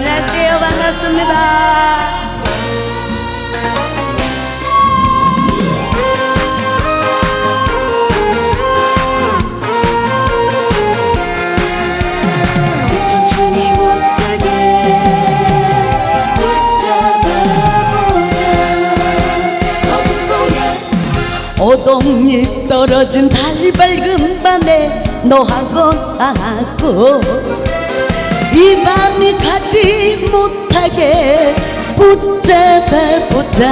안녕하세요. 반갑습니다. 오동잎 떨어진 달 밝은 밤에 너하고 나하고 이 밤이 가지 못하게 붙잡아보자.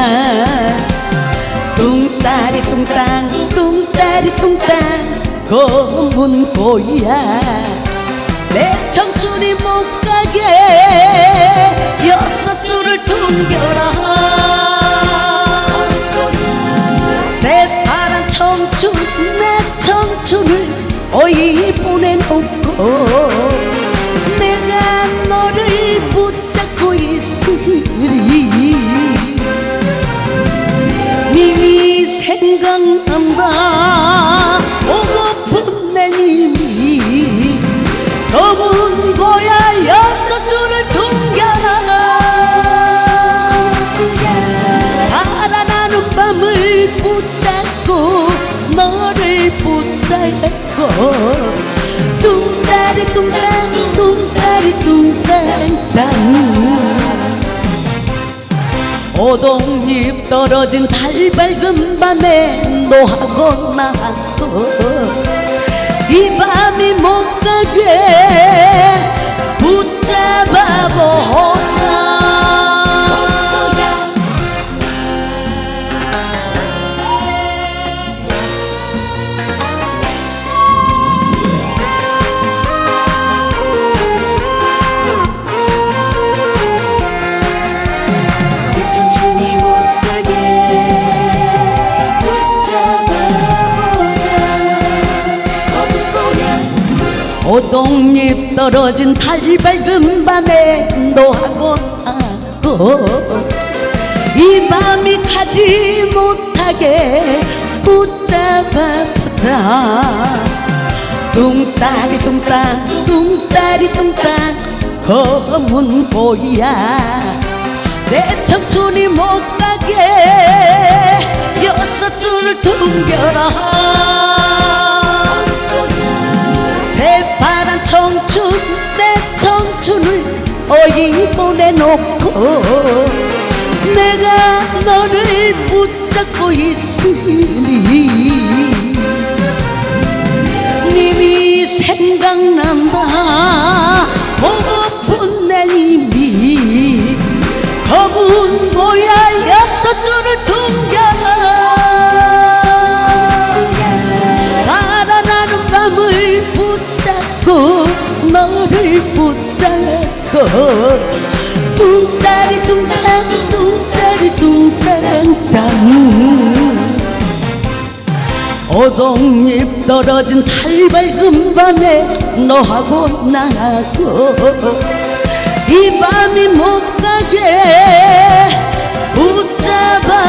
뚱따리 뚱땅 뚱따리 뚱땅 검은 고야. 내 청춘이 못 가게 여섯 줄을 퉁겨라. 새파란 청춘 내 청춘을 어이 보내놓고 생각난다 오고픈 내 님이 검은 고야 여섯 줄을 퉁겨라 달아나는 밤을 붙잡고 너를 붙잡고 오동잎 떨어진 달 밝은 밤에 너하고 나하고 이 밤이 못 가게 오동잎 떨어진 달 밝은 밤에 너하고 나하고. 이 밤이 가지 못하게 붙잡아 보자 뚱따리 뚱땅 뚱따리 뚱땅 검은 보야. 내 청춘이 못 가게 여섯 줄을 퉁겨라 보내놓고 내가 너를 붙잡고 있으니 님이 생각난다. 보고픈 내 님이 검은 고야 여섯 줄을 퉁겨라. 달아나는 밤을 붙잡고 너를 붙잡고 뚱따리 뚱땅 뚱따리 뚱땅땅. 오동잎 떨어진 달 밝은 밤에 너하고 나하고 이 밤이 못 가게. 붙잡아